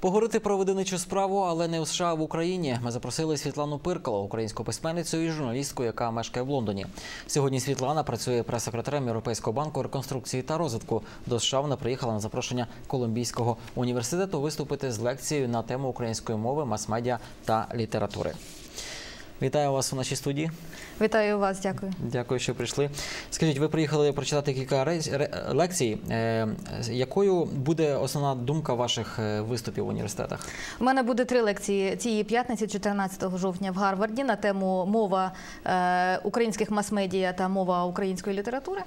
Поговорити про видавничу справу, але не у США а в Україні. Ми запросили Світлану Пиркало, українську письменницю і журналістку, яка мешкає в Лондоні. Сьогодні Світлана працює прес-секретарем Європейського банку реконструкції та розвитку. До США вона приїхала на запрошення Колумбійського університету виступити з лекцією на тему української мови, мас-медіа та літератури. Вітаю вас у нашій студії. Вітаю вас, дякую. Дякую, що прийшли. Скажіть, ви приїхали прочитати кілька лекцій. Е, Якою буде основна думка ваших е, виступів в університетах? У мене буде три лекції цієї п'ятниці, 14 жовтня в Гарварді на тему мова е, українських мас-медіа та мова української літератури.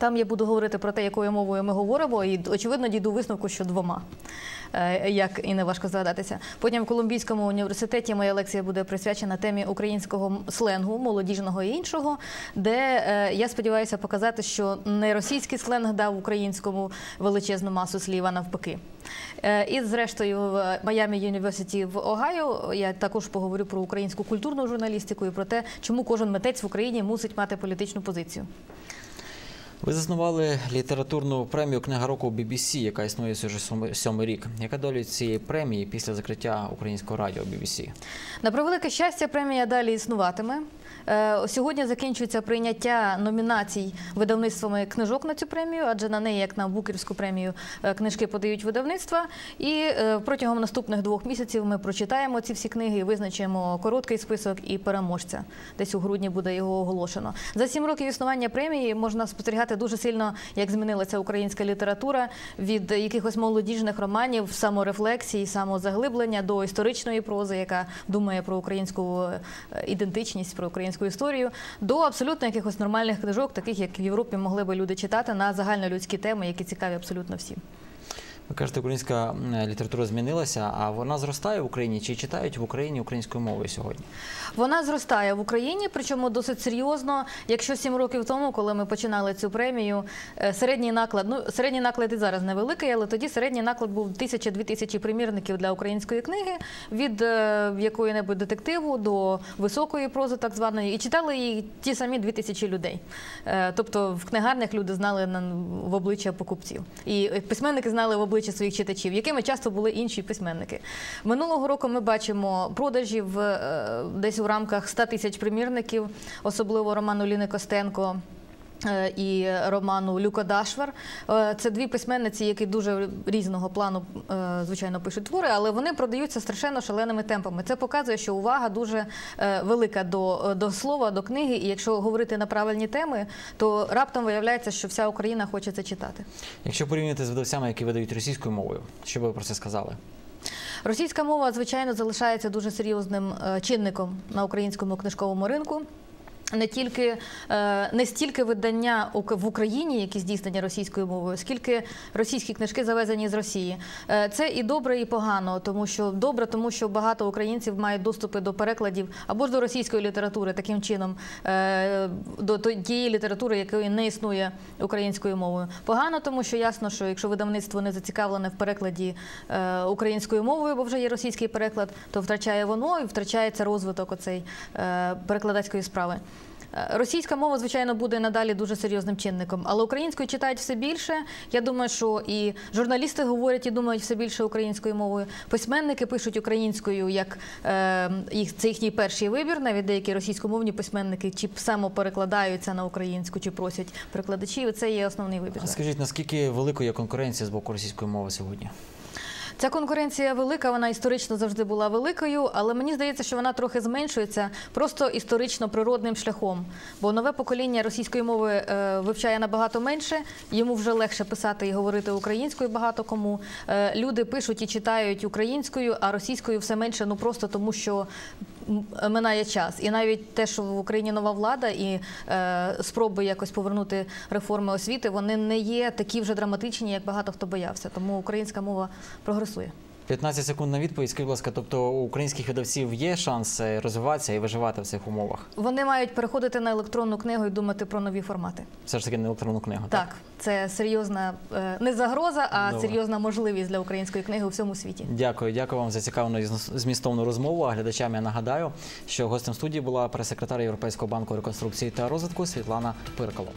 Там я буду говорити про те, якою мовою ми говоримо, і очевидно дійду висновку, що двома, е, як і не важко здогадатися. Потім в Колумбійському університеті моя лекція буде присвячена темі українського сленгу, молодіжного і іншого, де е, я сподіваюся показати, що не російський сленг дав українському величезну масу слів, а навпаки. Е, І зрештою в Майамі Юніверситі в Огайо я також поговорю про українську культурну журналістику і про те, чому кожен митець в Україні мусить мати політичну позицію. Ви заснували літературну премію Книга року BBC, яка існує вже сьомий- рік. Яка доля цієї премії після закриття українського радіо BBC? На превелике щастя, премія далі існуватиме. Е, Сьогодні закінчується прийняття номінацій видавництвами книжок на цю премію, адже на неї, як на Букерівську премію, е, книжки подають видавництва. І е, протягом наступних двох місяців ми прочитаємо ці всі книги і визначимо короткий список і переможця. Десь у грудні буде його оголошено. За сім років існування премії можна спостерігати дуже сильно, як змінилася українська література від якихось молодіжних романів, саморефлексії, самозаглиблення до історичної прози, яка думає про українську ідентичність, про українську історію, до абсолютно якихось нормальних книжок, таких як в Європі могли би люди читати на загальнолюдські теми, які цікаві абсолютно всім. Кажете, українська література змінилася, а вона зростає в Україні чи читають в Україні українською мовою сьогодні? Вона зростає в Україні, причому досить серйозно. Якщо сім років тому, коли ми починали цю премію, е, середній наклад, ну середній наклад і зараз невеликий, але тоді середній наклад був тисяча-дві тисячі примірників для української книги від е, якої-небудь детективу до високої прози, так званої, і читали її ті самі дві тисячі людей. Е, Тобто в книгарнях люди знали на- в обличчя покупців, і е, письменники знали в обличчя своїх читачів, якими часто були інші письменники. Минулого року ми бачимо продажі в десь у рамках 100 тисяч примірників, особливо роману Ліни Костенко. Е, І роману Люка Дашвар. Е, Це дві письменниці, які дуже різного плану, е, звичайно, пишуть твори, але вони продаються страшенно шаленими темпами. Це показує, що увага дуже велика до, до слова, до книги. І якщо говорити на правильні теми, то раптом виявляється, що вся Україна хоче це читати. Якщо порівняти з видавцями, які видають російською мовою, що ви про це сказали? Російська мова, звичайно, залишається дуже серйозним чинником на українському книжковому ринку. Не тільки е, не стільки видання в Україні, які здійснені російською мовою, скільки російські книжки завезені з Росії. Е, Це і добре, і погано, тому що добре, тому що багато українців мають доступи до перекладів або ж до російської літератури, таким чином е, до тієї літератури, якої не існує українською мовою. Погано, тому що ясно, що якщо видавництво не зацікавлене в перекладі українською мовою, бо вже є російський переклад, то втрачає воно і втрачається розвиток оцей перекладацької справи. Е, Російська мова, звичайно, буде надалі дуже серйозним чинником, але українською читають все більше. Я думаю, що і журналісти говорять і думають все більше українською мовою. Письменники пишуть українською, як е, їх це їхній перший вибір. Навіть деякі російськомовні письменники чи само перекладаються на українську, чи просять перекладачів. І це є основний вибір. А скажіть, наскільки великою є конкуренція з боку російської мови сьогодні? Ця конкуренція велика, вона історично завжди була великою, але мені здається, що вона трохи зменшується просто історично природним шляхом. Бо нове покоління російської мови е, вивчає набагато менше, йому вже легше писати і говорити українською багато кому. Е, люди пишуть і читають українською, а російською все менше, ну просто тому, що минає час. І навіть те, що в Україні нова влада і е, спроби якось повернути реформи освіти, вони не є такі вже драматичні, як багато хто боявся. Тому українська мова прогресує. 15 секунд на відповідь. Скажіть, будь ласка, тобто у українських видавців є шанс е, розвиватися і виживати в цих умовах? Вони мають переходити на електронну книгу і думати про нові формати. Все ж таки на електронну книгу. Так, це серйозна е, не загроза, а Добре. серйозна можливість для української книги у всьому світі. Дякую, дякую вам за цікаву і змістовну розмову. А глядачам я нагадаю, що гостем студії була прес-секретар Європейського банку реконструкції та розвитку Світлана Пиркало.